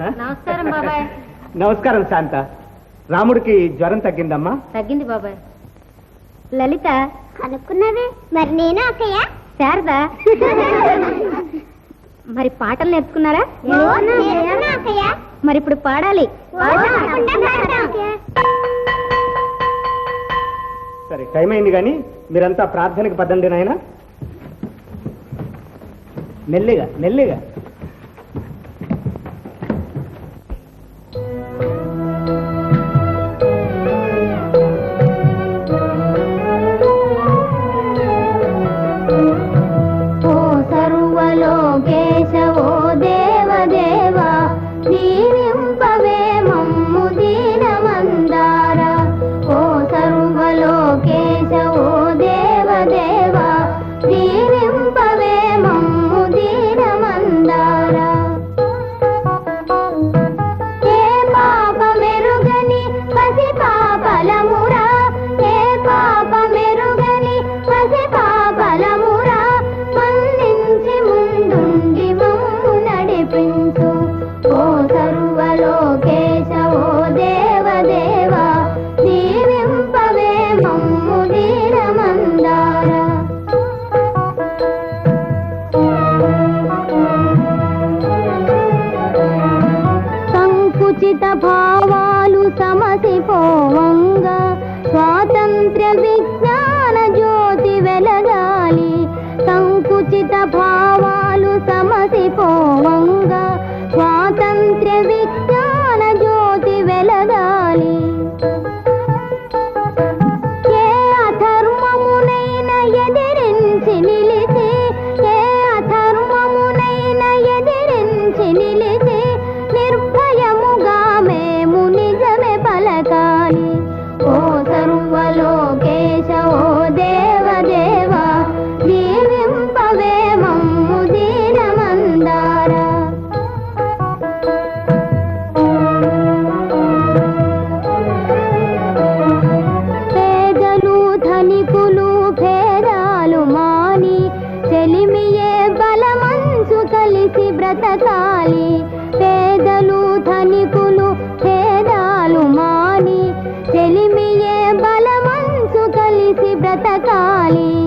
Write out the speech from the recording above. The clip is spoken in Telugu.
నమస్కారం బాబాయ్. నమస్కారం శాంత. రాముడికి జ్వరం తగ్గిందమ్మా. తగ్గింది బాబాయ్. లలిత అనుకున్నావే మరి నేను అక్కయ్య? శారదా. మరి పాటలు నేర్చుకున్నారా? మరి ఇప్పుడు పాడాలి. సరే టైం అయింది కానీ మీరంతా ప్రార్థనకు పదండి నాయన. మెల్లిగా మెల్లిగా. సముచిత భావాలు సమసిపోవంగా. స్వాతంత్ర్య విజ్ఞాన జ్యోతి వెలగాలి. సంకుచిత బ్రతకాలి.